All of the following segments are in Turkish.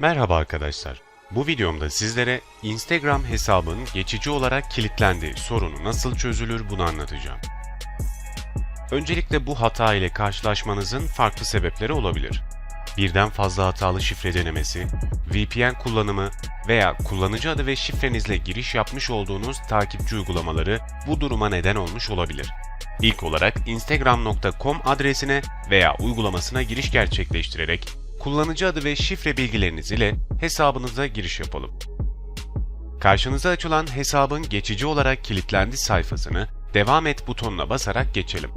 Merhaba arkadaşlar. Bu videomda sizlere Instagram hesabın geçici olarak kilitlendiği sorunu nasıl çözülür bunu anlatacağım. Öncelikle bu hata ile karşılaşmanızın farklı sebepleri olabilir. Birden fazla hatalı şifre denemesi, VPN kullanımı veya kullanıcı adı ve şifrenizle giriş yapmış olduğunuz takipçi uygulamaları bu duruma neden olmuş olabilir. İlk olarak instagram.com adresine veya uygulamasına giriş gerçekleştirerek kullanıcı adı ve şifre bilgileriniz ile hesabınıza giriş yapalım. Karşınıza açılan hesabın geçici olarak kilitlendi sayfasını devam et butonuna basarak geçelim.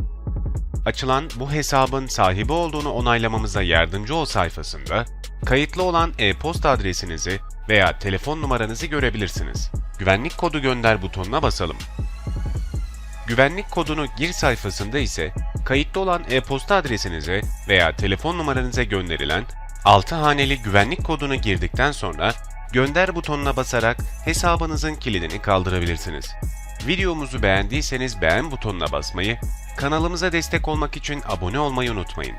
Açılan bu hesabın sahibi olduğunu onaylamamıza yardımcı ol sayfasında kayıtlı olan e-posta adresinizi veya telefon numaranızı görebilirsiniz. Güvenlik kodu gönder butonuna basalım. Güvenlik kodunu gir sayfasında ise kayıtlı olan e-posta adresinize veya telefon numaranıza gönderilen 6 haneli güvenlik kodunu girdikten sonra gönder butonuna basarak hesabınızın kilidini kaldırabilirsiniz. Videomuzu beğendiyseniz beğen butonuna basmayı, kanalımıza destek olmak için abone olmayı unutmayın.